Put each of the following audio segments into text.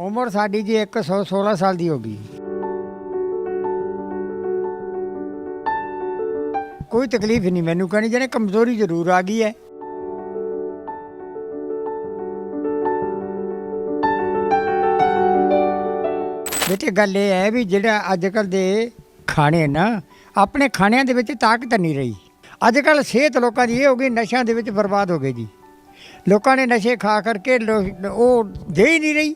ਉਮਰ ਸਾਡੀ ਜੀ 116 ਸਾਲ ਦੀ ਹੋ ਗਈ। ਕੋਈ ਤਕਲੀਫ ਨਹੀਂ ਮੈਨੂੰ ਕਹਿਣੀ, ਜਿਹਨੇ ਕਮਜ਼ੋਰੀ ਜ਼ਰੂਰ ਆ ਗਈ ਹੈ। ਬੇਟੇ, ਗੱਲ ਇਹ ਹੈ ਵੀ ਜਿਹੜਾ ਅੱਜ ਕੱਲ ਦੇ ਖਾਣੇ ਨਾ, ਆਪਣੇ ਖਾਣਿਆਂ ਦੇ ਵਿੱਚ ਤਾਕਤ ਨਹੀਂ ਰਹੀ। ਅੱਜ ਕੱਲ ਸਿਹਤ ਲੋਕਾਂ ਦੀ ਇਹ ਹੋ ਗਈ, ਨਸ਼ਿਆਂ ਦੇ ਵਿੱਚ ਬਰਬਾਦ ਹੋ ਗਈ ਜੀ। ਲੋਕਾਂ ਨੇ ਨਸ਼ੇ ਖਾ ਕਰਕੇ ਉਹ ਦੇ ਹੀ ਨਹੀਂ ਰਹੀ।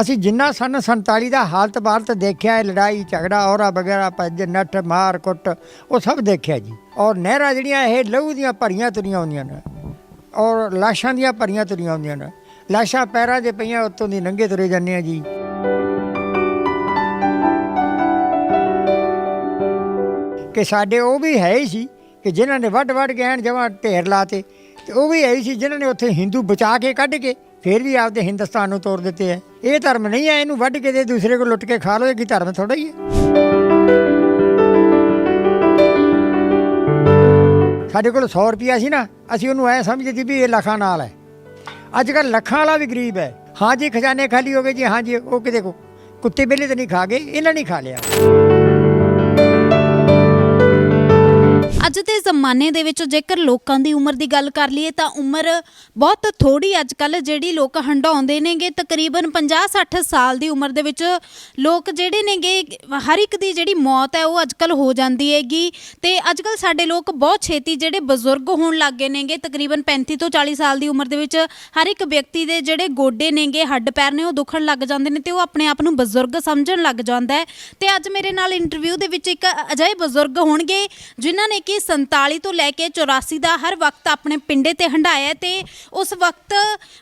ਅਸੀਂ ਜਿੰਨਾ ਸਨ 47 ਦਾ ਹਾਲਤ ਬਾਲਤ ਦੇਖਿਆ ਹੈ ਲੜਾਈ, ਝਗੜਾ, ਔਰਾ ਵਗੈਰਾ, ਭੱਜ, ਨੱਠ, ਮਾਰ, ਕੁੱਟ, ਉਹ ਸਭ ਦੇਖਿਆ ਜੀ। ਔਰ ਨਹਿਰਾਂ ਜਿਹੜੀਆਂ, ਇਹ ਲਹੂ ਦੀਆਂ ਭਰੀਆਂ ਤੁਰੀਆਂ ਹੁੰਦੀਆਂ ਨੇ। ਔਰ ਲਾਸ਼ਾਂ ਦੀਆਂ ਭਰੀਆਂ ਤੁਰੀਆਂ ਹੁੰਦੀਆਂ ਨੇ। ਲਾਸ਼ਾਂ ਪੈਰਾਂ 'ਤੇ ਪਈਆਂ, ਉੱਤੋਂ ਦੀ ਨੰਗੇ ਤੁਰੇ ਜਾਂਦੇ ਆ ਜੀ। ਕਿ ਸਾਡੇ ਉਹ ਵੀ ਹੈ ਹੀ ਸੀ ਕਿ ਜਿਨ੍ਹਾਂ ਨੇ ਵੱਡ ਵੱਡ ਗਹਿਣ ਜਮਾਂ ਢੇਰ ਲਾਤੇ, ਤੇ ਉਹ ਵੀ ਹੈ ਹੀ ਸੀ ਜਿਨ੍ਹਾਂ ਨੇ ਉੱਥੇ ਹਿੰਦੂ ਬਚਾ ਕੇ ਕੱਢ ਕੇ ਫਿਰ ਵੀ ਆਪਦੇ ਹਿੰਦੁਸਤਾਨ ਨੂੰ ਤੋੜ ਦਿੱਤੇ ਹੈ ਇਹ ਧਰਮ ਨਹੀਂ ਹੈ ਇਹਨੂੰ ਵੱਢ ਕੇ ਦੇ, ਦੂਸਰੇ ਕੋਲ ਲੁੱਟ ਕੇ ਖਾ ਲਓ, ਇਹ ਕੀ ਧਰਮ ਥੋੜਾ ਹੀ ਹੈ ਸਾਡੇ ਕੋਲ 100 ਰੁਪਿਆ ਸੀ ਨਾ, ਅਸੀਂ ਉਹਨੂੰ ਐ ਸਮਝਦੇ ਸੀ ਵੀ ਇਹ ਲੱਖਾਂ ਨਾਲ ਹੈ। ਅੱਜ ਕੱਲ ਲੱਖਾਂ ਵਾਲਾ ਵੀ ਗਰੀਬ ਹੈ। ਹਾਂ ਜੀ, ਖਜ਼ਾਨੇ ਖਾਲੀ ਹੋ ਗਏ ਜੀ, ਹਾਂ ਜੀ, ਉਹ ਕਿਤੇ ਕੋ ਕੁੱਤੇ ਬਿੱਲੇ ਤਾਂ ਨਹੀਂ ਖਾ ਗਏ, ਇਹਨਾਂ ਨੇ ਖਾ ਲਿਆ। ਅੱਜ ਦੇ ਜ਼ਮਾਨੇ ਦੇ ਵਿੱਚ ਜੇਕਰ ਲੋਕਾਂ ਦੀ ਉਮਰ ਦੀ ਗੱਲ ਕਰ ਲਈਏ ਤਾਂ ਉਮਰ ਬਹੁਤ ਥੋੜੀ ਅੱਜ ਕੱਲ ਜਿਹੜੀ ਲੋਕ ਹੰਡਾਉਂਦੇ ਨੇਗੇ, ਤਕਰੀਬਨ 50-60 ਸਾਲ ਦੀ ਉਮਰ ਦੇ ਵਿੱਚ ਲੋਕ ਜਿਹੜੇ ਨੇਗੇ, ਹਰ ਇੱਕ ਦੀ ਜਿਹੜੀ ਮੌਤ ਹੈ ਉਹ ਅੱਜ ਕੱਲ ਹੋ ਜਾਂਦੀ ਹੈਗੀ। ਤੇ ਅੱਜ ਕੱਲ ਸਾਡੇ ਲੋਕ ਬਹੁਤ ਛੇਤੀ ਜਿਹੜੇ ਬਜ਼ੁਰਗ ਹੋਣ ਲੱਗ ਗਏ ਨੇਗੇ, ਤਕਰੀਬਨ 35 ਤੋਂ 40 ਸਾਲ ਦੀ ਉਮਰ ਦੇ ਵਿੱਚ ਹਰ ਇੱਕ ਵਿਅਕਤੀ ਦੇ ਜਿਹੜੇ ਗੋਡੇ ਨੇਗੇ ਹੱਡ ਪੈਰ ਨੇ ਉਹ ਦੁਖਣ ਲੱਗ ਜਾਂਦੇ ਨੇ ਤੇ ਉਹ ਆਪਣੇ ਆਪ ਨੂੰ ਬਜ਼ੁਰਗ ਸਮਝਣ ਲੱਗ ਜਾਂਦਾ ਹੈ। ਤੇ ਅੱਜ ਮੇਰੇ ਨਾਲ ਇੰਟਰਵਿਊ ਦੇ ਵਿੱਚ ਇੱਕ ਅਜਿਹੇ ਬਜ਼ੁਰਗ ਹੋਣਗੇ, ਜਿਨ੍ਹਾਂ ਨੇ ਕਿ 47 ਤੋਂ ਲੈ ਕੇ 84 ਦਾ ਹਰ ਵਕਤ ਆਪਣੇ ਪਿੰਡੇ ਤੇ ਹੰਡਾਇਆ ਤੇ ਉਸ ਵਕਤ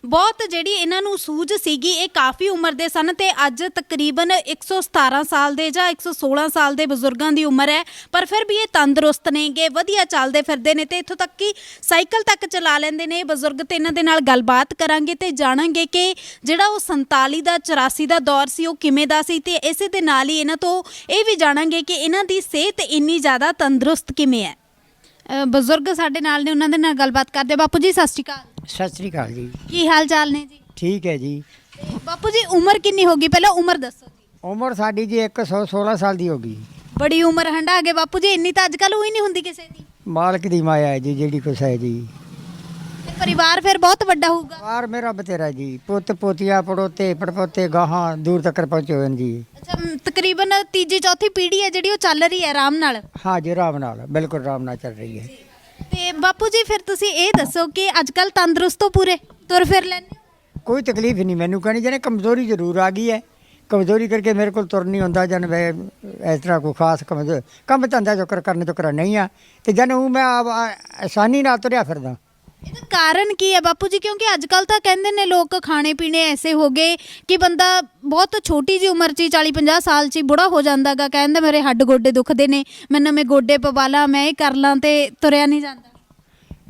ਬਹੁਤ ਜਿਹੜੀ ਇਹਨਾਂ ਨੂੰ ਸੂਝ ਸੀਗੀ, ਇਹ ਕਾਫੀ ਉਮਰ ਦੇ ਸਨ ਤੇ ਅੱਜ ਤਕਰੀਬਨ 117 ਸਾਲ ਦੇ ਜਾਂ 116 ਸਾਲ ਦੇ ਬਜ਼ੁਰਗਾਂ ਦੀ ਉਮਰ ਹੈ। ਪਰ ਫਿਰ ਵੀ ਇਹ ਤੰਦਰੁਸਤ ਨੇਗੇ ਵਧੀਆ ਚੱਲਦੇ ਫਿਰਦੇ ਨੇ ਤੇ ਇੱਥੋਂ ਤੱਕ ਕਿ ਸਾਈਕਲ ਤੱਕ ਚਲਾ ਲੈਂਦੇ ਨੇ। ਬਜ਼ੁਰਗ ਤੇ ਇਹਨਾਂ ਦੇ ਨਾਲ ਗੱਲਬਾਤ ਕਰਾਂਗੇ ਤੇ ਜਾਣਾਂਗੇ ਕਿ ਜਿਹੜਾ ਉਹ 47 ਦਾ 84 ਦਾ ਦੌਰ ਸੀ, ਉਹ ਕਿਵੇਂ ਦਾ ਸੀ ਤੇ ਇਸੇ ਦੇ ਨਾਲ ਹੀ ਇਹਨਾਂ ਤੋਂ ਇਹ ਵੀ ਜਾਣਾਂਗੇ ਕਿ ਇਹਨਾਂ ਦੀ ਸਿਹਤ ਇੰਨੀ ਜ਼ਿਆਦਾ ਤੰਦਰੁਸਤ ਕਿਵੇਂ ਹੈ। ਅ, ਬਜ਼ੁਰਗ ਸਾਡੇ ਨਾਲ ਨੇ ਉਹਨਾਂ ਦੇ ਨਾਲ ਗੱਲਬਾਤ ਕਰਦੇ ਹਾਂ। ਬਾਪੂ ਜੀ ਸਤਿ ਸ਼੍ਰੀ ਅਕਾਲ। ਸਤਿ ਸ੍ਰੀ ਅਕਾਲ ਜੀ। ਕੀ ਹਾਲ ਚਾਲ ਨੇ ਜੀ? ਠੀਕ ਹੈ ਜੀ। ਤੇ ਬਾਪੂ ਜੀ ਉਮਰ ਕਿੰਨੀ ਹੋ ਗਈ? ਪਹਿਲਾਂ ਉਮਰ ਦੱਸੋ ਜੀ। ਉਮਰ ਸਾਡੀ ਜੀ 116 ਸਾਲ ਦੀ ਹੋ ਗਈ। ਬੜੀ ਉਮਰ ਹੰਡਾ ਗਏ ਬਾਪੂ ਜੀ ਇੰਨੀ ਤਾਂ ਅੱਜ ਕੱਲ ਹੋਈ ਨਹੀਂ ਹੁੰਦੀ ਕਿਸੇ ਦੀ। ਮਾਲਕ ਦੀ ਮਾਇਆ ਹੈ ਜੀ ਜਿਹੜੀ ਕੁਛ ਹੈ ਜੀ। ਪਰਿਵਾਰ ਫਿਰ ਬਹੁਤ ਵੱਡਾ ਹੋਊਗਾ? ਬਾਰ ਮੇਰਾ ਬਤੇਰਾ ਜੀ। ਪੁੱਤ ਪੋਤੀਆਂ ਪੜੋਤੇ ਪੜਪੋਤੇ ਗਾਹਾਂ ਦੂਰ ਤੱਕ ਪਹੁੰਚੇ ਹੋਏ ਨੇ ਜੀ। ਅੱਛਾ ਮ, ਤਕਰੀਬਨ ਤੀਜੀ ਚੌਥੀ ਪੀੜ੍ਹੀ ਹੈ ਜਿਹੜੀ ਉਹ ਚੱਲ ਰਹੀ ਹੈ ਆਰਾਮ ਨਾਲ? ਹਾਂ ਜੀ ਆਰਾਮ ਨਾਲ। ਬਿਲਕੁਲ ਆਰਾਮ ਨਾਲ ਚੱਲ ਰਹੀ ਹੈ। ਤੇ ਬਾਪੂ ਜੀ ਫਿਰ ਤੁਸੀਂ ਇਹ ਦੱਸੋ ਕਿ ਅੱਜ ਕੱਲ ਤੰਦਰੁਸਤ ਹੋ ਪੂਰੇ ਤੁਰ ਫਿਰ ਲੈਂਦੇ ਹੋ? ਕੋਈ ਤਕਲੀਫ ਨਹੀਂ ਮੈਨੂੰ ਕਹਿਣੀ ਜਿਹਨੇ ਕਮਜ਼ੋਰੀ ਜ਼ਰੂਰ ਆ ਗਈ ਹੈ। ਕਮਜ਼ੋਰੀ ਕਰਕੇ ਮੇਰੇ ਕੋਲ ਤੁਰ ਨਹੀਂ ਹੁੰਦਾ ਜਨ ਵੇ ਇਸ ਤਰ੍ਹਾਂ ਕੋਈ ਖਾਸ ਕਮਜ਼ੋਰ ਕੰਮ ਧੰਦਾ ਜੋ ਕਰ ਕਰਨ ਤੋਂ ਕਰ ਨਹੀਂ ਆ। ਤੇ ਜਨ ਉਹ ਮੈਂ ਆਪ- ਆ- ਆਸਾਨੀ ਨਾਲ ਤੁਰਿਆ ਫਿਰਦਾ। ਇਹਦਾ ਕਾਰਨ ਕੀ ਹੈ? ਬਾਪੂ ਜੀ, ਕਿਉਂਕਿ ਅੱਜ ਕੱਲ ਤਾਂ ਕਹਿੰਦੇ ਨੇ ਲੋਕ ਖਾਣੇ ਪੀਣੇ ਐਸੇ ਹੋ ਗਏ ਕਿ ਬੰਦਾ ਬਹੁਤ ਛੋਟੀ ਜੀ ਉਮਰ 'ਚ ਹੀ 40 50 ਸਾਲ 'ਚ ਹੀ ਬੁੜਾ ਹੋ ਜਾਂਦਾਗਾ। ਕਹਿੰਦਾ ਮੇਰੇ ਹੱਡ ਗੋਡੇ ਦੁਖਦੇ ਨੇ, ਮੈਂ ਨਵੇਂ ਗੋਡੇ ਪਵਾ ਲਾਂ, ਮੈਂ ਇਹ ਕਰ ਲਾਂ ਤੇ ਤੁਰਿਆ ਨਹੀਂ ਜਾਂਦਾ।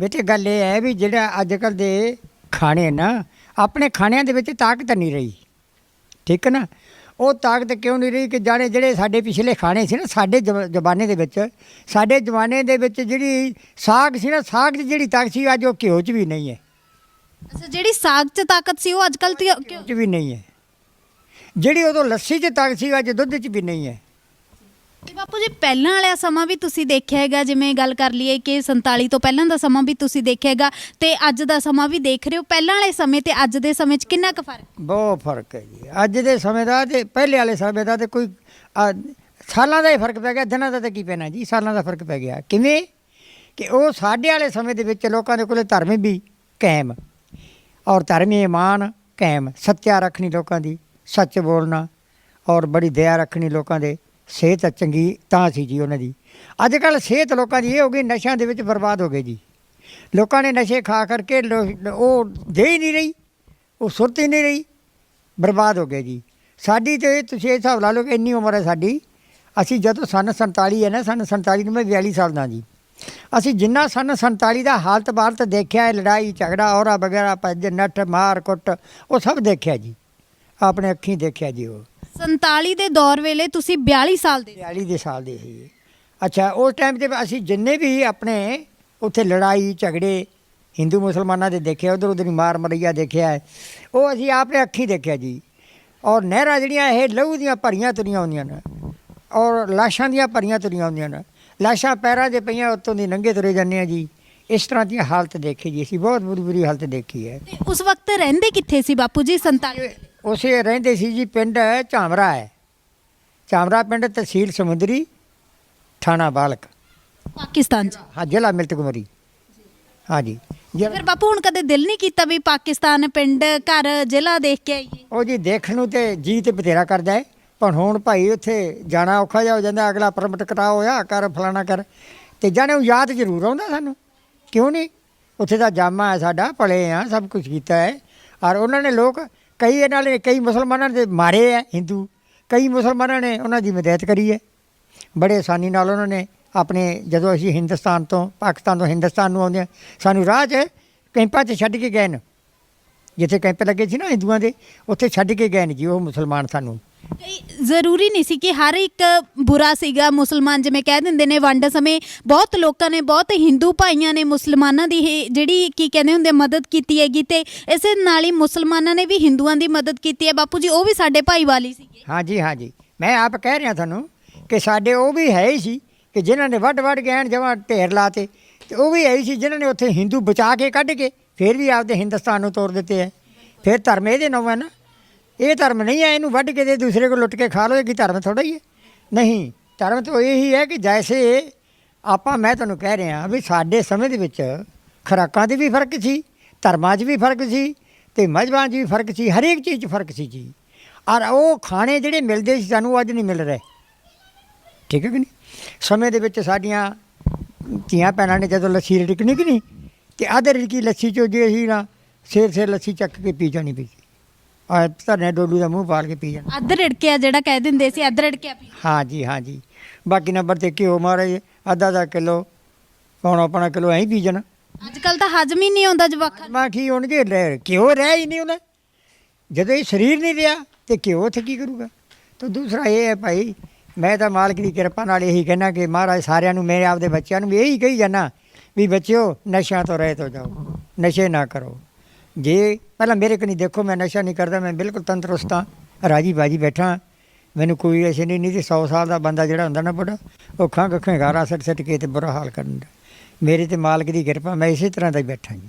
ਬੇਟੇ ਗੱਲ ਇਹ ਹੈ ਵੀ ਜਿਹੜਾ ਅੱਜ ਕੱਲ ਦੇ ਖਾਣੇ ਨਾ, ਆਪਣੇ ਖਾਣਿਆਂ ਦੇ ਵਿੱਚ ਤਾਕਤ ਨਹੀਂ ਰਹੀ। ਠੀਕ ਹੈ ਨਾ? ਉਹ ਤਾਕਤ ਕਿਉਂ ਨਹੀਂ ਰਹੀ ਕਿ ਜਾਣੇ ਜਿਹੜੇ ਸਾਡੇ ਪਿਛਲੇ ਖਾਣੇ ਸੀ ਨਾ ਸਾਡੇ ਜ਼ਮਾਨੇ ਦੇ ਵਿੱਚ ਸਾਡੇ ਜ਼ਮਾਨੇ ਦੇ ਵਿੱਚ ਜਿਹੜੀ ਸਾਗ ਸੀ ਨਾ ਸਾਗ ਦੀ ਜਿਹੜੀ ਤਾਕਤ ਸੀ ਅੱਜ ਉਹ ਘਿਓ 'ਚ ਵੀ ਨਹੀਂ ਹੈ। ਅੱਛਾ ਜਿਹੜੀ ਸਾਗ 'ਚ ਤਾਕਤ ਸੀ ਉਹ ਅੱਜ ਕੱਲ ਘਿਓ 'ਚ ਵੀ ਨਹੀਂ ਹੈ। ਜਿਹੜੀ ਉਦੋਂ ਲੱਸੀ 'ਚ ਤਾਕਤ ਸੀ ਅੱਜ ਦੁੱਧ 'ਚ ਵੀ ਨਹੀਂ ਹੈ। ਤੇ ਬਾਪੂ ਜੀ ਪਹਿਲਾਂ ਵਾਲਾ ਸਮਾਂ ਵੀ ਤੁਸੀਂ ਦੇਖਿਆ ਹੈਗਾ ਜਿਵੇਂ ਗੱਲ ਕਰ ਲਈਏ ਕਿ 47 ਤੋਂ ਪਹਿਲਾਂ ਦਾ ਸਮਾਂ ਵੀ ਤੁਸੀਂ ਦੇਖਿਆ ਹੈਗਾ ਤੇ ਅੱਜ ਦਾ ਸਮਾਂ ਵੀ ਦੇਖ ਰਹੇ ਹੋ। ਪਹਿਲਾਂ ਵਾਲੇ ਸਮੇਂ ਤੇ ਅੱਜ ਦੇ ਸਮੇਂ 'ਚ ਕਿੰਨਾ ਕੁ ਫ਼ਰਕ? ਬਹੁਤ ਫ਼ਰਕ ਹੈ ਜੀ। ਅੱਜ ਦੇ ਸਮੇਂ ਦਾ ਤੇ ਪਹਿਲੇ ਵਾਲੇ ਸਮੇਂ ਦਾ ਤੇ ਕੋਈ ਆ, ਸਾਲਾਂ ਦਾ ਹੀ ਫ਼ਰਕ ਪੈ ਗਿਆ। ਦਿਨਾਂ ਦਾ ਤਾਂ ਕੀ ਪੈਣਾ ਜੀ? ਸਾਲਾਂ ਦਾ ਫ਼ਰਕ ਪੈ ਗਿਆ। ਕਿਵੇਂ? ਕਿ ਉਹ ਸਾਡੇ ਵਾਲੇ ਸਮੇਂ ਦੇ ਵਿੱਚ ਲੋਕਾਂ ਦੇ ਕੋਲੇ ਧਰਮ ਵੀ ਕਾਇਮ ਔਰ ਧਰਮੀ ਇਮਾਨ ਕਾਇਮ। ਸੱਚਾ ਰੱਖਣੀ ਲੋਕਾਂ ਦੀ ਸੱਚ ਬੋਲਣਾ ਔਰ ਬੜੀ ਦਇਆ ਰੱਖਣੀ ਲੋਕਾਂ ਦੇ। ਸਿਹਤ ਚੰਗੀ, ਤਾਂ ਸੀ ਜੀ ਉਹਨਾਂ ਦੀ। ਅੱਜ ਕੱਲ ਸਿਹਤ ਲੋਕਾਂ ਦੀ ਇਹ ਹੋ ਗਈ, ਨਸ਼ਿਆਂ ਦੇ ਵਿੱਚ ਬਰਬਾਦ ਹੋ ਗਏ ਜੀ। ਲੋਕਾਂ ਨੇ ਨਸ਼ੇ ਖਾ ਕਰਕੇ ਲੋ- ਉਹ ਦੇ ਹੀ ਨਹੀਂ ਰਹੀ, ਉਹ ਸੁਰਤ ਹੀ ਨਹੀਂ ਰਹੀ, ਬਰਬਾਦ ਹੋ ਗਏ ਜੀ। ਸਾਡੀ ਤੇ ਤੁਸੀਂ ਇਹ ਹਿਸਾਬ ਲਾ ਲਓ ਕਿ ਇੰਨੀ ਉਮਰ ਹੈ ਸਾਡੀ, ਅਸੀਂ ਜਦੋਂ ਸਨ 47 ਹੈ ਨਾ, ਸਨ 47 ਨੂੰ ਮੈਂ 42 ਸਾਲ ਦਾ ਜੀ। ਅਸੀਂ ਜਿੰਨਾ ਸਨ 47 ਦਾ ਹਾਲਤ ਬਾਲਤ ਦੇਖਿਆ ਹੈ ਲੜਾਈ, ਝਗੜਾ ਔਰਾ ਵਗੈਰਾ ਭੱਜ, ਨੱਠ ਮਾਰ ਕੁੱਟ ਉਹ ਸਭ ਦੇਖਿਆ ਜੀ। ਆਪਣੇ ਅੱਖੀਂ ਦੇਖਿਆ ਜੀ ਉਹ। 47 ਦੇ ਦੌਰ ਵੇਲੇ ਤੁਸੀਂ 42 ਸਾਲ ਦੇ 42 ਦੇ ਸਾਲ ਦੇ ਸੀ। ਅੱਛਾ ਉਸ ਟਾਈਮ ਤੇ ਅਸੀਂ ਜਿੰਨੇ ਵੀ ਆਪਣੇ ਉੱਥੇ ਲੜਾਈ ਝਗੜੇ ਹਿੰਦੂ ਮੁਸਲਮਾਨਾਂ ਦੇ ਦੇਖਿਆ ਉਧਰ ਉਧਰ ਮਾਰ ਮਰਈਆ ਦੇਖਿਆ ਉਹ ਅਸੀਂ ਆਪਣੇ ਅੱਖੀਂ ਦੇਖਿਆ ਜੀ। ਔਰ ਨਹਿਰਾਂ ਜਿਹੜੀਆਂ ਇਹ ਲਹੂ ਦੀਆਂ ਭਰੀਆਂ ਤੁਰੀਆਂ ਹੁੰਦੀਆਂ ਨੇ ਔਰ ਲਾਸ਼ਾਂ ਦੀਆਂ ਭਰੀਆਂ ਤੁਰੀਆਂ ਹੁੰਦੀਆਂ ਨੇ ਲਾਸ਼ਾਂ ਪੈਰਾਂ 'ਤੇ ਪਈਆਂ ਉੱਤੋਂ ਦੀ ਨੰਗੇ ਤੁਰੇ ਜਾਂਦੇ ਆ ਜੀ। ਇਸ ਤਰ੍ਹਾਂ ਦੀ ਹਾਲਤ ਦੇਖੀ ਜੀ ਅਸੀਂ ਬਹੁਤ ਬੁਰੀ ਬੁਰੀ ਹਾਲਤ ਦੇਖੀ ਹੈ। ਉਸ ਵਕਤ ਰਹਿੰਦੇ ਕਿੱਥੇ ਸੀ ਬਾਪੂ ਜੀ 47 ਉਸੇ ਰਹਿੰਦੇ ਸੀ ਜੀ ਪਿੰਡ ਝਾਮਰਾ ਹੈ। ਝਾਮਰਾ ਪਿੰਡ ਤਹਿਸੀਲ ਸਮੁੰਦਰੀ ਥਾਣਾ ਬਾਲਕ। ਪਾਕਿਸਤਾਨ ਚ? ਹਾਂ ਜ਼ਿਲ੍ਹਾ ਮਿਲਤ ਕੁਮਰੀ ਹਾਂਜੀ। ਜ਼ਿਲ੍ਹਾ- ਫਿਰ ਬਾਪੂ ਹੁਣ ਕਦੇ ਦਿਲ ਨਹੀਂ ਕੀਤਾ ਵੀ ਪਾਕਿਸਤਾਨ ਪਿੰਡ ਘਰ ਜ਼ਿਲ੍ਹਾ ਦੇਖ ਕੇ ਆਈਏ? ਉਹ ਜੀ ਦੇਖਣ ਨੂੰ ਤੇ ਜੀ ਤੇ ਬਥੇਰਾ ਕਰਦਾ ਹੈ। ਪਰ ਹੁਣ ਭਾਈ ਉੱਥੇ ਜਾਣਾ ਔਖਾ ਜਿਹਾ ਹੋ ਜਾਂਦਾ ਅਗਲਾ ਪਰਮਿਟ ਕਟਾ ਹੋਇਆ ਕਰ ਫਲਾਣਾ ਕਰ। ਤੇ ਜਾਣੇ ਉਹ ਯਾਦ ਜ਼ਰੂਰ ਆਉਂਦਾ ਸਾਨੂੰ। ਕਿਉਂ ਨਹੀਂ? ਉੱਥੇ ਦਾ ਜਾਮਾ ਹੈ ਸਾਡਾ ਪਲੇ ਆ ਸਭ ਕੁਝ ਕੀਤਾ ਹੈ। ਔਰ ਉਹਨਾਂ ਨੇ ਲੋਕ ਕਈ ਇਹਨਾਂ ਨੇ, ਕਈ ਮੁਸਲਮਾਨਾਂ ਦੇ ਮਾਰੇ ਹੈ ਹਿੰਦੂ। ਕਈ ਮੁਸਲਮਾਨਾਂ ਨੇ ਉਹਨਾਂ ਦੀ ਮਦਦ ਕਰੀ ਹੈ। ਬੜੇ ਆਸਾਨੀ ਨਾਲ ਉਹਨਾਂ ਨੇ ਆਪਣੇ, ਜਦੋਂ ਅਸੀਂ ਹਿੰਦੁਸਤਾਨ ਤੋਂ, ਪਾਕਿਸਤਾਨ ਤੋਂ ਹਿੰਦੁਸਤਾਨ ਨੂੰ ਆਉਂਦੇ ਹਾਂ, ਸਾਨੂੰ ਰਾਹ 'ਚ ਕੈਂਪਾਂ 'ਚ ਛੱਡ ਕੇ ਗਏ ਨੇ। ਜਿੱਥੇ ਕੈਂਪ ਲੱਗੇ ਸੀ ਨਾ ਹਿੰਦੂਆਂ ਦੇ, ਉੱਥੇ ਛੱਡ ਕੇ ਗਏ ਨੇ ਜੀ ਉਹ ਮੁਸਲਮਾਨ ਸਾਨੂੰ। ਕਈ ਜ਼ਰੂਰੀ ਨਹੀਂ ਸੀ ਕਿ ਹਰ ਇੱਕ ਬੁਰਾ ਸੀਗਾ, ਮੁਸਲਮਾਨ ਜਿਵੇਂ ਕਹਿ ਦਿੰਦੇ ਨੇ ਵੰਡ ਸਮੇਂ ਬਹੁਤ ਲੋਕਾਂ ਨੇ, ਬਹੁਤ ਹਿੰਦੂ ਭਾਈਆਂ ਨੇ ਮੁਸਲਮਾਨਾਂ ਦੀ ਇਹ ਜਿਹੜੀ ਕੀ ਕਹਿੰਦੇ ਹੁੰਦੇ ਮਦਦ ਕੀਤੀ ਹੈਗੀ ਤੇ ਇਸੇ ਨਾਲ ਹੀ ਮੁਸਲਮਾਨਾਂ ਨੇ ਵੀ ਹਿੰਦੂਆਂ ਦੀ ਮਦਦ ਕੀਤੀ ਹੈ। ਬਾਪੂ ਜੀ, ਉਹ ਵੀ ਸਾਡੇ ਭਾਈ ਵਾਲੀ ਸੀਗੇ ਹਾਂਜੀ ਹਾਂਜੀ। ਮੈਂ ਆਪ ਕਹਿ ਰਿਹਾ ਤੁਹਾਨੂੰ ਕਿ ਸਾਡੇ ਉਹ ਵੀ ਹੈ ਹੀ ਸੀ ਕਿ ਜਿਨ੍ਹਾਂ ਨੇ ਵੱਡ ਵੱਡ ਗਹਿਣ ਜਮਾ ਢੇਰ ਲਾਤੇ ਤੇ ਉਹ ਵੀ ਹੈ ਸੀ ਜਿਨ੍ਹਾਂ ਨੇ ਉੱਥੇ ਹਿੰਦੂ ਬਚਾ ਕੇ ਕੱਢ ਕੇ ਫਿਰ ਵੀ ਆਪਦੇ ਹਿੰਦੁਸਤਾਨ ਨੂੰ ਤੋੜ ਦਿੱਤੇ ਹੈ। ਫਿਰ ਧਰਮ ਇਹਦੇ ਨਾਮ ਹੈ ਨਾ ਇਹ ਧਰਮ ਨਹੀਂ ਹੈ, ਇਹਨੂੰ ਵੱਢ ਕੇ ਤੇ ਦੂਸਰੇ ਕੋਲ ਲੁੱਟ ਕੇ ਖਾ ਲਓ, ਇਹ ਕੀ ਧਰਮ ਥੋੜਾ ਹੀ ਹੈ? ਨਹੀਂ, ਧਰਮ ਤਾਂ ਇਹੀ ਹੈ ਕਿ ਜੈਸੇ ਆਪਾਂ, ਮੈਂ ਤੁਹਾਨੂੰ ਕਹਿ ਰਿਹਾ ਵੀ ਸਾਡੇ ਸਮੇਂ ਦੇ ਵਿੱਚ ਖੁਰਾਕਾਂ 'ਤੇ ਵੀ ਫ਼ਰਕ ਸੀ, ਧਰਮਾਂ 'ਚ ਵੀ ਫ਼ਰਕ ਸੀ ਤੇ ਮਜ਼ਹਬਾਂ 'ਚ ਵੀ ਫ਼ਰਕ ਸੀ, ਹਰੇਕ ਚੀਜ਼ 'ਚ ਫ਼ਰਕ ਸੀ ਜੀ। ਔਰ ਉਹ ਖਾਣੇ ਜਿਹੜੇ ਮਿਲਦੇ ਸੀ, ਸਾਨੂੰ ਅੱਜ ਨਹੀਂ ਮਿਲ ਰਹੇ। ਠੀਕ ਹੈ ਕਿ ਨਹੀਂ? ਸਮੇਂ ਦੇ ਵਿੱਚ ਸਾਡੀਆਂ ਧੀਆਂ ਭੈਣਾਂ ਨੇ ਜਦੋਂ ਲੱਸੀ ਰਿੜਕਣੀ ਕਿ ਨਹੀਂ, ਤੇ ਆਧਰ ਕੀ ਲੱਸੀ ਚੋਂ ਜੇ ਅਸੀਂ ਨਾ ਸਿਰ ਸਿਰ ਲੱਸੀ ਚੱਕ ਕੇ ਪੀ ਜਾਣੀ ਪਈ ਆ ਧਰਨੇ ਡੋਲੂ ਦਾ ਮੂੰਹ ਪਾਲ ਕੇ ਪੀ ਜਾਣਾ। ਅੱਧ ਰੜਕਿਆ ਜਿਹੜਾ ਕਹਿ ਦਿੰਦੇ ਸੀ ਅੱਧ ਰੜਕਿਆ ਪੀ। ਹਾਂ ਜੀ ਹਾਂ ਜੀ। ਬਾਕੀ ਨੰਬਰ ਤੇ ਘਿਓ ਮਹਾਰਾਜ ਅੱਧਾ ਅੱਧਾ ਕਿਲੋ ਪੌਣਾ ਪੌਣਾ ਕਿਲੋ ਐਂ ਹੀ ਪੀ ਜਾਣਾ। ਅੱਜ ਕੱਲ ਤਾਂ ਹਜਮ ਹੀ ਨਹੀਂ ਆਉਂਦਾ ਜਵਾਕਾਂ ਨੂੰ। ਮੈਂ ਕੀ ਹੋਣਗੇ ਰਹਿ ਘਿਓ ਰਹਿ ਹੀ ਨਹੀਂ ਉਹਨੇ ਜਦੋਂ ਇਹ ਸਰੀਰ ਨਹੀਂ ਰਿਹਾ ਤੇ ਘਿਓ ਉੱਥੇ ਕੀ ਕਰੂਗਾ? ਤਾਂ ਦੂਸਰਾ ਇਹ ਹੈ ਭਾਈ ਮੈਂ ਤਾਂ ਮਾਲਕ ਦੀ ਕਿਰਪਾ ਨਾਲ ਇਹੀ ਕਹਿਣਾ ਕਿ ਮਹਾਰਾਜ ਸਾਰਿਆਂ ਨੂੰ ਮੇਰੇ ਆਪਦੇ ਬੱਚਿਆਂ ਨੂੰ ਵੀ ਇਹੀ ਕਹੀ ਜਾਣਾ ਵੀ ਬੱਚਿਓ ਨਸ਼ਿਆਂ ਤੋਂ ਰਹਿਤ ਹੋ ਜਾਓ ਨਸ਼ੇ ਨਾ ਕਰੋ। ਜੇ ਪਹਿਲਾਂ ਮੇਰੇ ਕਨੀ ਦੇਖੋ, ਮੈਂ ਨਸ਼ਾ ਨਹੀਂ ਕਰਦਾ, ਮੈਂ ਬਿਲਕੁਲ ਤੰਦਰੁਸਤ ਹਾਂ, ਰਾਜੀ ਬਾਜੀ ਬੈਠਾ ਮੈਨੂੰ ਕੋਈ ਐਸੇ ਨਹੀਂ ਨਹੀਂ ਤੇ 100 ਸਾਲ ਦਾ ਬੰਦਾ ਜਿਹੜਾ ਹੁੰਦਾ ਨਾ ਬੜਾ ਉਹ ਖਾਂ ਅੱਖਾਂ ਗਾਰਾ ਸੱਟ ਸੱਟ ਕੇ ਤੇ ਬੁਰਾ ਹਾਲ ਕਰਨ ਦਾ ਮੇਰੇ ਤੇ ਮਾਲਕ ਦੀ ਕਿਰਪਾ, ਮੈਂ ਇਸੇ ਤਰ੍ਹਾਂ ਦਾ ਹੀ ਬੈਠਾ ਜੀ।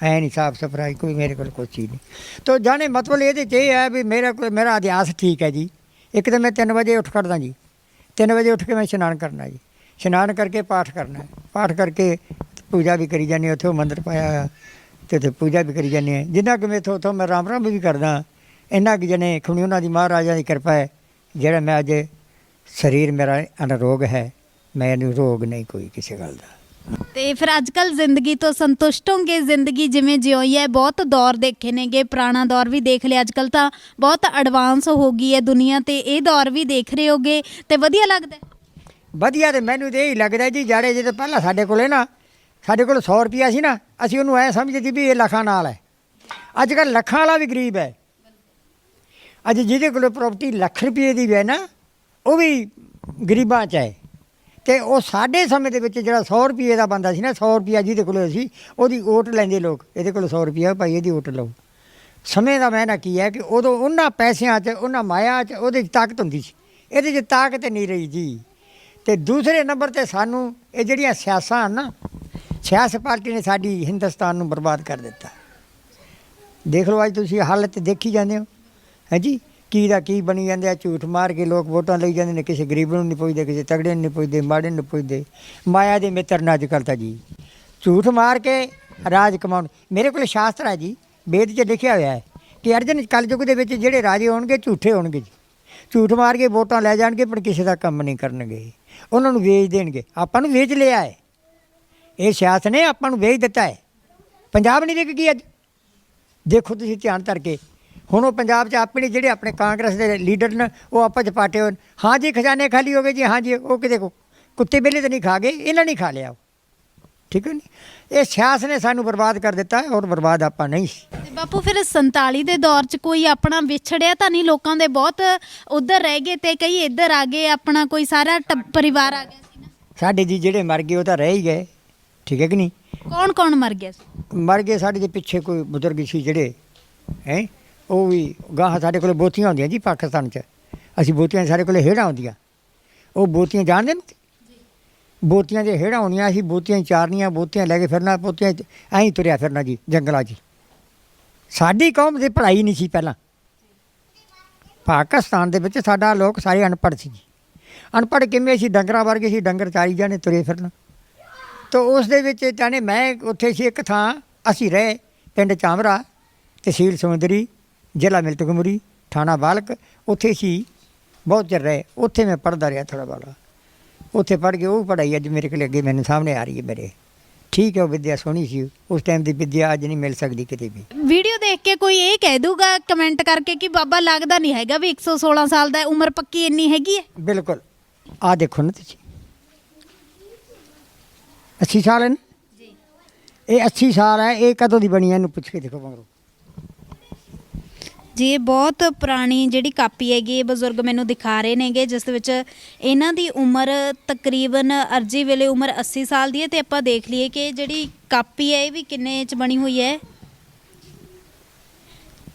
ਐ ਨਹੀਂ ਸਾਫ਼ ਸਫਰਾਈ ਕੋਈ ਮੇਰੇ ਕੋਲ ਕੋਈ ਚੀਜ਼ ਨਹੀਂ। ਤੋ ਜਾਣੇ ਮਤਲਬ ਇਹਦੇ ਚ ਇਹ ਹੈ ਵੀ ਮੇਰਾ ਕੋਈ, ਮੇਰਾ ਅਧਿਆਸ ਠੀਕ ਹੈ ਜੀ। ਇੱਕ ਤਾਂ ਮੈਂ 3 ਵਜੇ ਉੱਠ ਖੜਦਾ ਜੀ। 3 ਵਜੇ ਉੱਠ ਕੇ ਮੈਂ ਇਸ਼ਨਾਨ ਕਰਨਾ ਜੀ। ਇਸ਼ਨਾਨ ਕਰਕੇ ਪਾਠ ਕਰਨਾ ਪਾਠ ਕਰਕੇ ਪੂਜਾ ਵੀ ਕਰੀ ਜਾਂਦੀ ਉੱਥੇ ਉਹ ਮੰਦਰ ਪਾਇਆ ਹੋਇਆ। ਤੇ ਉੱਥੇ ਪੂਜਾ ਵੀ ਕਰੀ ਜਾਂਦੇ ਆ। ਜਿੰਨਾ ਕਿ ਮੇਥੋਂ ਉੱਥੋਂ ਮੈਂ ਰਾਮ ਰਾਮ ਵੀ ਕਰਦਾ ਇੰਨਾ ਕਿ ਜਣੇ ਖੁਣੀ ਉਹਨਾਂ ਦੀ ਮਹਾਰਾਜਾ ਦੀ ਕਿਰਪਾ ਹੈ ਜਿਹੜਾ ਮੈਂ ਅੱਜ ਸਰੀਰ ਮੇਰਾ ਅਨਰੋਗ ਹੈ ਮੈਨੂੰ ਰੋਗ ਨਹੀਂ ਕੋਈ ਕਿਸੇ ਗੱਲ ਦਾ। ਤੇ ਫਿਰ ਅੱਜ ਕੱਲ ਜ਼ਿੰਦਗੀ ਤੋਂ ਸੰਤੁਸ਼ਟ ਹੋਗੇ? ਜ਼ਿੰਦਗੀ ਜਿਵੇਂ ਜਿਉਈ ਹੈ ਬਹੁਤ ਦੌਰ ਦੇਖੇ ਨੇਗੇ ਪੁਰਾਣਾ ਦੌਰ ਵੀ ਦੇਖ ਲਿਆ। ਅੱਜ ਕੱਲ ਤਾਂ ਬਹੁਤ ਐਡਵਾਂਸ ਹੋ ਗਈ ਹੈ ਦੁਨੀਆ ਤੇ ਇਹ ਦੌਰ ਵੀ ਦੇਖ ਰਹੇ ਹੋਗੇ ਤੇ ਵਧੀਆ ਲੱਗਦਾ ਹੈ? ਵਧੀਆ ਤੇ ਮੈਨੂੰ ਤੇ ਇਹੀ ਲੱਗਦਾ ਜੀ ਜਾੜੇ ਜਦੋਂ ਪਹਿਲਾਂ ਸਾਡੇ ਕੋਲੇ ਨਾ ਸਾਡੇ ਕੋਲ 100 ਰੁਪਿਆ ਸੀ ਨਾ, ਅਸੀਂ ਉਹਨੂੰ ਐ ਸਮਝਦੇ ਸੀ ਵੀ ਇਹ ਲੱਖਾਂ ਨਾਲ ਹੈ। ਅੱਜ ਕੱਲ ਲੱਖਾਂ ਵਾਲਾ ਵੀ ਗਰੀਬ ਹੈ। ਅੱਜ ਜਿਹਦੇ ਕੋਲ ਪ੍ਰਾਪਰਟੀ ਲੱਖ ਰੁਪਏ ਦੀ ਵੀ ਹੈ ਨਾ, ਉਹ ਵੀ ਗਰੀਬਾਂ ਚ ਹੈ। ਤੇ ਉਹ ਸਾਡੇ ਸਮੇਂ ਦੇ ਵਿੱਚ ਜਿਹੜਾ 100 ਰੁਪਏ ਦਾ ਬੰਦਾ ਸੀ ਨਾ 100 ਰੁਪਿਆ ਜਿਹਦੇ ਕੋਲ ਸੀ, ਉਹਦੀ ਓਟ ਲੈਂਦੇ ਲੋਕ, ਇਹਦੇ ਕੋਲ 100 ਰੁਪਿਆ ਭਾਈ ਇਹਦੀ ਓਟ ਲਓ। ਸਮੇਂ ਦਾ ਮੈਨਾ ਕੀ ਹੈ ਕਿ ਉਦੋਂ ਉਹਨਾਂ ਪੈਸਿਆਂ 'ਚ, ਉਹਨਾਂ ਮਾਇਆ 'ਚ ਉਹਦੇ 'ਚ ਤਾਕਤ ਹੁੰਦੀ ਸੀ। ਇਹਦੇ 'ਚ ਤਾਕਤ ਨਹੀਂ ਰਹੀ ਜੀ। ਤੇ ਦੂਸਰੇ ਨੰਬਰ ਤੇ ਸਾਨੂੰ ਇਹ ਜਿਹੜੀਆਂ ਸਿਆਸਾਂ ਹਨ ਨਾ ਸਿਆਸਤ ਪਾਰਟੀ ਨੇ ਸਾਡੀ ਹਿੰਦੁਸਤਾਨ ਨੂੰ ਬਰਬਾਦ ਕਰ ਦਿੱਤਾ। ਦੇਖ ਲਓ ਅੱਜ ਤੁਸੀਂ ਹਾਲਤ ਦੇਖੀ ਜਾਂਦੇ ਹੋ। ਹੈ ਕੀ ਦਾ ਕੀ ਬਣੀ ਜਾਂਦੇ ਆ ਝੂਠ ਮਾਰ ਕੇ ਲੋਕ ਵੋਟਾਂ ਲਈ ਜਾਂਦੇ ਨੇ। ਕਿਸੇ ਗਰੀਬ ਨੂੰ ਨਹੀਂ ਪੁੱਛਦੇ, ਕਿਸੇ ਤਗੜੇ ਨੂੰ ਨਹੀਂ ਪੁੱਛਦੇ, ਮਾੜੇ ਨੂੰ ਨਹੀਂ ਪੁੱਛਦੇ। ਮਾਇਆ ਦੇ ਮਿੱਤਰ ਨਾ ਅੱਜ ਕੱਲ੍ਹ ਤਾਂ ਜੀ। ਝੂਠ ਮਾਰ ਕੇ ਰਾਜ ਕਮਾਉਣ। ਮੇਰੇ ਕੋਲ ਸ਼ਾਸਤਰ ਹੈ ਜੀ। ਵੇਦ 'ਚ ਲਿਖਿਆ ਹੋਇਆ ਹੈ ਕਿ ਅਰਜਨ ਕਲਯੁਗ ਦੇ ਵਿੱਚ ਜਿਹੜੇ ਰਾਜੇ ਹੋਣਗੇ, ਝੂਠੇ ਹੋਣਗੇ ਜੀ। ਝੂਠ ਮਾਰ ਕੇ ਵੋਟਾਂ ਲੈ ਜਾਣਗੇ, ਪਰ ਕਿਸੇ ਦਾ ਕੰਮ ਨਹੀਂ ਕਰਨਗੇ। ਉਹਨਾਂ ਨੂੰ ਵੇਚ ਦੇਣਗੇ। ਆਪਾਂ ਨੂੰ ਵੇਚ ਲਿਆ ਹੈ। ਇਹ ਸਿਆਸਤ ਨੇ ਆਪਾਂ ਨੂੰ ਵੇਚ ਦਿੱਤਾ ਹੈ। ਪੰਜਾਬ ਨਹੀਂ ਵਿਕ ਗਈ ਅੱਜ। ਦੇਖੋ ਤੁਸੀਂ ਧਿਆਨ ਕਰਕੇ ਹੁਣ ਉਹ ਪੰਜਾਬ 'ਚ ਆਪਣੇ ਜਿਹੜੇ ਆਪਣੇ ਕਾਂਗਰਸ ਦੇ ਲੀਡਰ ਨੇ ਉਹ ਆਪਸ 'ਚ ਪਾਟੇ ਹੋਏ ਨੇ। ਹਾਂ ਜੀ ਖਜ਼ਾਨੇ ਖਾਲੀ ਹੋ ਗਏ ਜੀ ਹਾਂ ਜੀ ਉਹ ਕਿਤੇ ਕੋ ਕੁੱਤੇ ਬਿੱਲੇ ਤਾਂ ਨਹੀਂ ਖਾ ਗਏ ਇਹਨਾਂ ਨਹੀਂ ਖਾ ਲਿਆ। ਠੀਕ ਹੈ ਨਹੀਂ ਇਹ ਸਿਆਸਤ ਨੇ ਸਾਨੂੰ ਬਰਬਾਦ ਕਰ ਦਿੱਤਾ ਔਰ ਬਰਬਾਦ ਆਪਾਂ ਨਹੀਂ। ਸੀ ਤੇ ਬਾਪੂ ਫਿਰ 47 ਦੇ ਦੌਰ 'ਚ ਕੋਈ ਆਪਣਾ ਵਿਛੜਿਆ ਤਾਂ ਨਹੀਂ? ਲੋਕਾਂ ਦੇ ਬਹੁਤ ਉਧਰ ਰਹਿ ਗਏ ਤੇ ਕਈ ਇੱਧਰ ਆ ਗਏ ਆਪਣਾ ਕੋਈ ਸਾਰਾ ਪਰਿਵਾਰ ਆ ਗਿਆ ਸੀ ਨਾ। ਸਾਡੇ ਜੀ ਜਿਹੜੇ ਮਰ ਗਏ ਉਹ ਤਾਂ ਰਹਿ ਹੀ ਗਏ। ਠੀਕ ਹੈ ਕਿ ਨਹੀਂ? ਕੌਣ ਕੌਣ ਮਰ ਗਿਆ ਸੀ? ਮਰ ਗਏ ਸਾਡੇ ਦੇ ਪਿੱਛੇ ਕੋਈ ਬਜ਼ੁਰਗ ਸੀ ਜਿਹੜੇ ਹੈ? ਉਹ ਵੀ ਗਾਹ ਸਾਡੇ ਕੋਲ ਬੋਤੀਆਂ ਹੁੰਦੀਆਂ ਜੀ ਪਾਕਿਸਤਾਨ 'ਚ। ਅਸੀਂ ਬੋਤੀਆਂ ਸਾਡੇ ਕੋਲ ਹੇੜਾਂ ਹੁੰਦੀਆਂ। ਉਹ ਬੋਤੀਆਂ ਜਾਣਦੇ ਨੇ? ਬੋਤੀਆਂ ਦੇ ਹੇੜਾਂ ਹੁੰਦੀਆਂ ਅਸੀਂ ਬੋਤੀਆਂ ਚਾਰਨੀਆਂ ਬੋਤੀਆਂ ਲੈ ਕੇ ਫਿਰਨਾ ਬੋਤੀਆਂ ਐਂ ਤੁਰਿਆ ਫਿਰਨਾ ਜੀ ਜੰਗਲਾਂ 'ਚ। ਸਾਡੀ ਕੌਮ ਦੀ ਪੜ੍ਹਾਈ ਨਹੀਂ ਸੀ ਪਹਿਲਾਂ। ਪਾਕਿਸਤਾਨ ਦੇ ਵਿੱਚ ਸਾਡਾ ਲੋਕ ਸਾਰੇ ਅਨਪੜ੍ਹ ਸੀ ਜੀ। ਅਨਪੜ੍ਹ ਕਿਵੇਂ ਸੀ? ਡੰਗਰਾਂ ਵਰਗੇ ਸੀ ਡੰਗਰ ਚਾਰੀ ਜਾਣੇ ਤੁਰੇ ਫਿਰਨਾ। ਤੋ ਉਸ ਦੇ ਵਿੱਚ ਜਾਣੇ ਮੈਂ ਉੱਥੇ ਸੀ ਇੱਕ ਥਾਂ ਅਸੀਂ ਰਹੇ ਪਿੰਡ ਚਾਮਰਾ ਤਹਿਸੀਲ ਸਮੁੰਦਰੀ ਜ਼ਿਲ੍ਹਾ ਮਿਲਤਕਮਰੀ ਥਾਣਾ ਬਾਲਕ ਉੱਥੇ ਸੀ ਬਹੁਤ ਚਿਰ ਰਹੇ ਉੱਥੇ ਮੈਂ ਪੜਦਾ ਰਿਹਾ ਥੋੜਾ ਬਾਲਾ ਉੱਥੇ ਪੜ ਕੇ ਉਹ ਪੜਾਈ ਅੱਜ ਮੇਰੇ ਕੋਲ ਅੱਗੇ ਮੈਨੂੰ ਸਾਹਮਣੇ ਆ ਰਹੀ ਹੈ ਮੇਰੇ। ਠੀਕ ਹੈ ਉਹ ਵਿਦਿਆ ਸੋਹਣੀ ਸੀ ਉਸ ਟਾਈਮ ਦੀ ਵਿਦਿਆ ਅੱਜ ਨਹੀਂ ਮਿਲ ਸਕਦੀ ਕਿਤੇ ਵੀ। ਵੀਡੀਓ ਦੇਖ ਕੇ ਕੋਈ ਇਹ ਕਹਿ ਦੂਗਾ ਕਮੈਂਟ ਕਰਕੇ ਕਿ ਬਾਬਾ ਲੱਗਦਾ ਨਹੀਂ ਹੈਗਾ ਵੀ 116 ਸਾਲ ਦਾ ਉਮਰ ਪੱਕੀ ਇੰਨੀ ਹੈਗੀ ਹੈ? ਬਿਲਕੁਲ। ਆ ਦੇਖੋ ਨਾ ਤੁਸੀਂ। 80 ਸਾਲ ਹੈ ਨਾ? ਜੀ। ਇਹ 80 ਸਾਲ ਹੈ ਇਹ ਕਦੋਂ ਦੀ ਬਣੀ ਹੈ? ਇਹਨੂੰ ਪੁੱਛ ਕੇ ਦੇਖੋ ਮਗਰੋਂ ਜੀ ਇਹ ਬਹੁਤ ਪੁਰਾਣੀ ਜਿਹੜੀ ਕਾਪੀ ਹੈਗੀ ਇਹ ਬਜ਼ੁਰਗ ਮੈਨੂੰ ਦਿਖਾ ਰਹੇ ਨੇਗੇ ਜਿਸ ਦੇ ਵਿੱਚ ਇਹਨਾਂ ਦੀ ਉਮਰ ਤਕਰੀਬਨ ਅਰਜੀ ਵੇਲੇ ਉਮਰ 80 ਸਾਲ ਦੀ ਹੈ ਤੇ ਆਪਾਂ ਦੇਖ ਲਈਏ ਕਿ ਜਿਹੜੀ ਕਾਪੀ ਹੈ ਇਹ ਵੀ ਕਿੰਨੇ ਚ ਬਣੀ ਹੋਈ ਹੈ?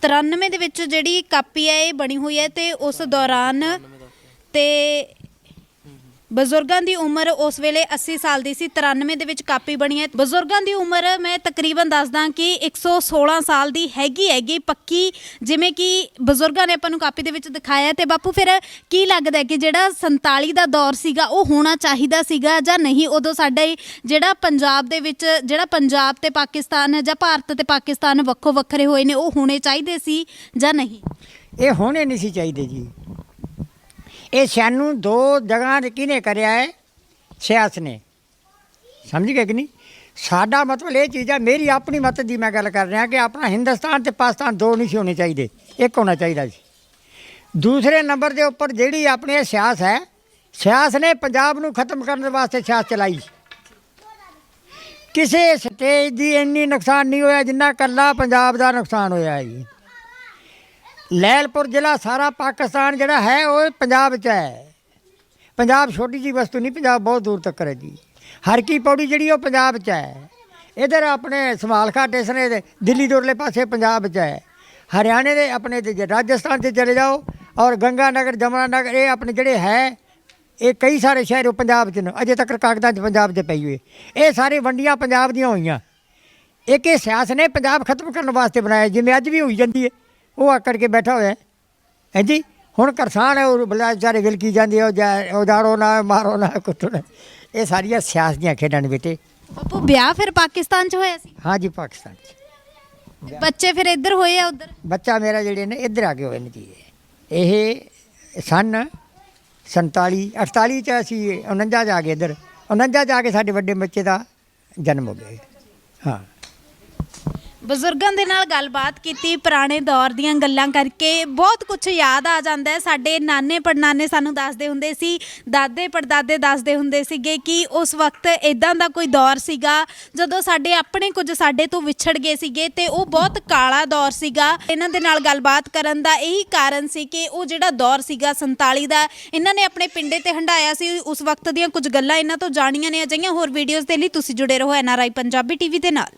93 ਦੇ ਵਿੱਚ ਜਿਹੜੀ ਕਾਪੀ ਹੈ ਇਹ ਬਣੀ ਹੋਈ ਹੈ ਤੇ ਉਸ ਦੌਰਾਨ ਤੇ ਬਜ਼ੁਰਗਾਂ ਦੀ ਉਮਰ ਉਸ ਵੇਲੇ 80 ਸਾਲ ਦੀ ਸੀ 93 ਦੇ ਵਿੱਚ ਕਾਪੀ ਬਣੀ ਹੈ। ਬਜ਼ੁਰਗਾਂ ਦੀ ਉਮਰ ਮੈਂ ਤਕਰੀਬਨ ਦੱਸਦਾ ਕਿ 116 ਸਾਲ ਦੀ ਹੈਗੀ ਹੈਗੀ, ਪੱਕੀ, ਜਿਵੇਂ ਕਿ ਬਜ਼ੁਰਗਾਂ ਨੇ ਆਪਾਂ ਨੂੰ ਕਾਪੀ ਦੇ ਵਿੱਚ ਦਿਖਾਇਆ ਤੇ ਬਾਪੂ ਫਿਰ ਕੀ ਲੱਗਦਾ ਕਿ ਜਿਹੜਾ 47 ਦਾ ਦੌਰ ਸੀਗਾ, ਉਹ ਹੋਣਾ ਚਾਹੀਦਾ ਸੀਗਾ ਜਾਂ ਨਹੀਂ? ਉਦੋਂ ਸਾਡਾ ਜਿਹੜਾ ਪੰਜਾਬ ਦੇ ਵਿੱਚ, ਜਿਹੜਾ ਪੰਜਾਬ ਤੇ ਪਾਕਿਸਤਾਨ ਜਾਂ ਭਾਰਤ ਤੇ ਪਾਕਿਸਤਾਨ ਵੱਖੋ ਵੱਖਰੇ ਹੋਏ ਨੇ, ਉਹ ਹੋਣੇ ਚਾਹੀਦੇ ਸੀ ਜਾਂ ਨਹੀਂ? ਇਹ ਹੋਣੇ ਨਹੀਂ ਸੀ ਚਾਹੀਦੇ ਜੀ। ਇਹ ਸਾਨੂੰ ਦੋ ਜਗ੍ਹਾ ਤੇ ਕਿਹਨੇ ਕਰਿਆ ਹੈ? ਸਿਆਸ ਨੇ। ਸਮਝ ਗਏ ਕਿ ਨਹੀਂ? ਸਾਡਾ ਮਤਲਬ ਇਹ ਚੀਜ਼ ਆ, ਮੇਰੀ ਆਪਣੀ ਮਤ ਦੀ ਮੈਂ ਗੱਲ ਕਰ ਰਿਹਾ ਕਿ ਆਪਣਾ ਹਿੰਦੁਸਤਾਨ ਤੇ ਪਾਕਿਸਤਾਨ ਦੋ ਨਹੀਂ ਸੀ ਹੋਣੇ ਚਾਹੀਦੇ, ਇੱਕ ਹੋਣਾ ਚਾਹੀਦਾ ਸੀ। ਦੂਸਰੇ ਨੰਬਰ ਦੇ ਉੱਪਰ ਜਿਹੜੀ ਆਪਣੀ ਸਿਆਸ ਹੈ ਸਿਆਸ ਨੇ ਪੰਜਾਬ ਨੂੰ ਖਤਮ ਕਰਨ ਵਾਸਤੇ ਸਿਆਸ ਚਲਾਈ। ਕਿਸੇ ਸਟੇਜ ਦੀ ਇੰਨੀ ਨੁਕਸਾਨ ਨਹੀਂ ਹੋਇਆ ਜਿੰਨਾ ਕੱਲਾ ਪੰਜਾਬ ਦਾ ਨੁਕਸਾਨ ਹੋਇਆ ਹੈ ਜੀ। ਲੈਲਪੁਰ ਜ਼ਿਲ੍ਹਾ ਸਾਰਾ ਪਾਕਿਸਤਾਨ ਜਿਹੜਾ ਹੈ, ਉਹ ਪੰਜਾਬ 'ਚ ਹੈ। ਪੰਜਾਬ ਛੋਟੀ ਜੀ ਵਸਤੂ ਨਹੀਂ, ਪੰਜਾਬ ਬਹੁਤ ਦੂਰ ਤੱਕ ਹੈ ਜੀ ਹਰ ਕੀ ਪੌੜੀ ਜਿਹੜੀ, ਉਹ ਪੰਜਾਬ 'ਚ ਹੈ। ਇਧਰ ਆਪਣੇ ਸਮਾਲਖਾ ਸਟੇਸ਼ਨ ਹੈ ਦਿੱਲੀ ਦੇ ਉਰਲੇ ਪਾਸੇ ਪੰਜਾਬ 'ਚ ਹੈ। ਹਰਿਆਣੇ ਦੇ ਆਪਣੇ ਤੇ ਰਾਜਸਥਾਨ 'ਚ ਚਲੇ ਜਾਓ, ਔਰ ਗੰਗਾ ਨਗਰ ਜਮਨਾ ਨਗਰ ਇਹ ਆਪਣੇ ਜਿਹੜੇ ਹੈ, ਇਹ ਕਈ ਸਾਰੇ ਸ਼ਹਿਰ ਉਹ ਪੰਜਾਬ 'ਚ ਨੇ। ਅਜੇ ਤੱਕ ਕਾਗਜ਼ਾਂ 'ਚ ਪੰਜਾਬ 'ਚ ਪਈ ਹੋਈ ਇਹ ਸਾਰੇ ਵੰਡੀਆਂ ਪੰਜਾਬ ਦੀਆਂ ਹੋਈਆਂ। ਇੱਕ ਇਹ ਸਿਆਸ ਨੇ ਪੰਜਾਬ ਖਤਮ ਕਰਨ ਵਾਸਤੇ ਬਣਾਇਆ, ਜਿਵੇਂ ਅੱਜ ਵੀ ਹੋਈ ਜਾਂਦੀ ਹੈ। ਉਹ ਆਕੜ ਕੇ ਬੈਠਾ ਹੋਇਆ ਹੈ। ਹੈਂ ਜੀ? ਹੁਣ ਕਿਸਾਨ ਹੈ ਉਹ ਬਲਾ ਵਿਚਾਰੇ ਵਿਲਕੀ ਜਾਂਦੇ ਉਹ ਉਜਾੜੋ ਨਾ ਮਾਰੋ ਨਾ ਕੁੱਟੋ ਨਾ। ਇਹ ਸਾਰੀਆਂ ਸਿਆਸਤ ਦੀਆਂ ਖੇਡਾਂ ਨੇ ਬੇਟੇ। ਬਾਪੂ ਵਿਆਹ ਫਿਰ ਪਾਕਿਸਤਾਨ 'ਚ ਹੋਇਆ ਸੀ? ਹਾਂ ਜੀ ਪਾਕਿਸਤਾਨ 'ਚ। ਬੱਚੇ ਫਿਰ ਇੱਧਰ ਹੋਏ ਆ ਉੱਧਰ? ਬੱਚਾ ਮੇਰਾ ਜਿਹੜੇ ਨੇ ਇੱਧਰ ਆ ਕੇ ਹੋਏ ਨੇ ਜੀ। ਇਹ ਸਨ 47 48 ਚ ਅਸੀਂ 49 ਜਾ ਕੇ ਇੱਧਰ। 49 ਜਾ ਕੇ ਸਾਡੇ ਵੱਡੇ ਬੱਚੇ ਦਾ ਜਨਮ ਹੋ ਗਿਆ ਹਾਂ। ਬਜ਼ੁਰਗਾਂ ਦੇ ਨਾਲ ਗੱਲਬਾਤ ਕੀਤੀ, ਪੁਰਾਣੇ ਦੌਰ ਦੀਆਂ ਗੱਲਾਂ ਕਰਕੇ ਬਹੁਤ ਕੁਝ ਯਾਦ ਆ ਜਾਂਦਾ ਹੈ। ਸਾਡੇ ਨਾਨੇ ਪੜਨਾਨੇ ਸਾਨੂੰ ਦੱਸਦੇ ਹੁੰਦੇ ਸੀ, ਦਾਦੇ ਪੜਦਾਦੇ ਦੱਸਦੇ ਹੁੰਦੇ ਸੀਗੇ ਕਿ ਉਸ ਵਕਤ ਇਦਾਂ ਦਾ ਕੋਈ ਦੌਰ ਸੀਗਾ, ਜਦੋਂ ਸਾਡੇ ਆਪਣੇ ਕੁਝ ਸਾਡੇ ਤੋਂ ਵਿਛੜ ਗਏ ਸੀਗੇ ਤੇ ਉਹ ਬਹੁਤ ਕਾਲਾ ਦੌਰ ਸੀਗਾ। ਇਹਨਾਂ ਦੇ ਨਾਲ ਗੱਲਬਾਤ ਕਰਨ ਦਾ ਇਹੀ ਕਾਰਨ ਸੀ ਕਿ ਉਹ ਜਿਹੜਾ ਦੌਰ ਸੀਗਾ 47 ਦਾ, ਇਹਨਾਂ ਨੇ ਆਪਣੇ ਪਿੰਡੇ ਤੇ ਹੰਡਾਇਆ ਸੀ। ਉਸ ਵਕਤ ਦੀਆਂ ਕੁਝ ਗੱਲਾਂ ਇਹਨਾਂ ਤੋਂ ਜਾਣੀਆਂ ਨੇ। ਅਜਿਹੀਆਂ ਹੋਰ ਵੀਡੀਓਜ਼ ਦੇ ਲਈ ਤੁਸੀਂ ਜੁੜੇ ਰਹੋ ਐਨਆਰਆਈ ਪੰਜਾਬੀ ਟੀਵੀ ਦੇ ਨਾਲ।